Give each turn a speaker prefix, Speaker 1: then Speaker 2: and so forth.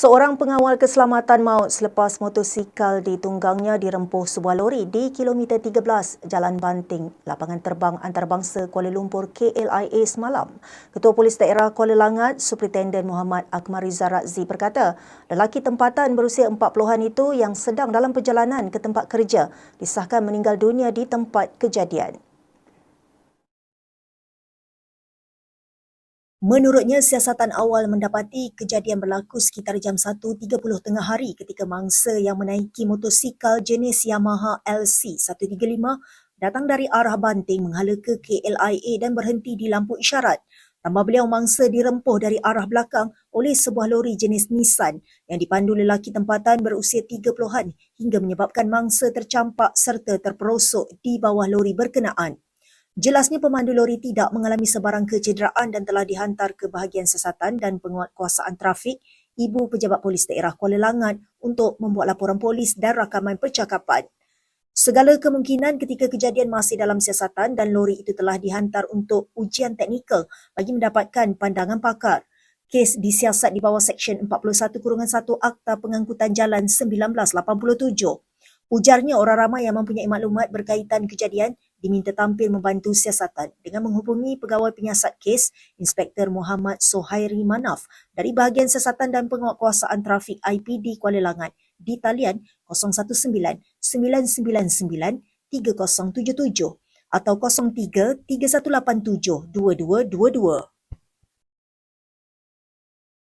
Speaker 1: Seorang pengawal keselamatan maut selepas motosikal ditunggangnya dirempuh sebuah lori di kilometer 13 Jalan Banting, lapangan terbang antarabangsa Kuala Lumpur KLIA semalam. Ketua Polis Daerah Kuala Langat, Superintenden Muhammad Akmariza Razzi berkata, lelaki tempatan berusia 40-an itu yang sedang dalam perjalanan ke tempat kerja disahkan meninggal dunia di tempat kejadian. Menurutnya, siasatan awal mendapati kejadian berlaku sekitar jam 1.30 tengah hari ketika mangsa yang menaiki motosikal jenis Yamaha LC135 datang dari arah Banting menghala ke KLIA dan berhenti di lampu isyarat. Tambah beliau mangsa dirempuh dari arah belakang oleh sebuah lori jenis Nissan yang dipandu lelaki tempatan berusia 30-an hingga menyebabkan mangsa tercampak serta terperosok di bawah lori berkenaan. Jelasnya pemandu lori tidak mengalami sebarang kecederaan dan telah dihantar ke bahagian siasatan dan penguatkuasaan trafik Ibu Pejabat Polis Daerah Kuala Langat untuk membuat laporan polis dan rakaman percakapan. Segala kemungkinan ketika kejadian masih dalam siasatan dan lori itu telah dihantar untuk ujian teknikal bagi mendapatkan pandangan pakar. Kes disiasat di bawah Seksyen 41-1 Akta Pengangkutan Jalan 1987. Ujarnya orang ramai yang mempunyai maklumat berkaitan kejadian diminta tampil membantu siasatan dengan menghubungi pegawai penyiasat kes Inspektor Muhammad Sohairi Manaf dari bahagian siasatan dan penguatkuasaan trafik IPD Kuala Langat di talian 019 999 3077 atau 03 3187 2222.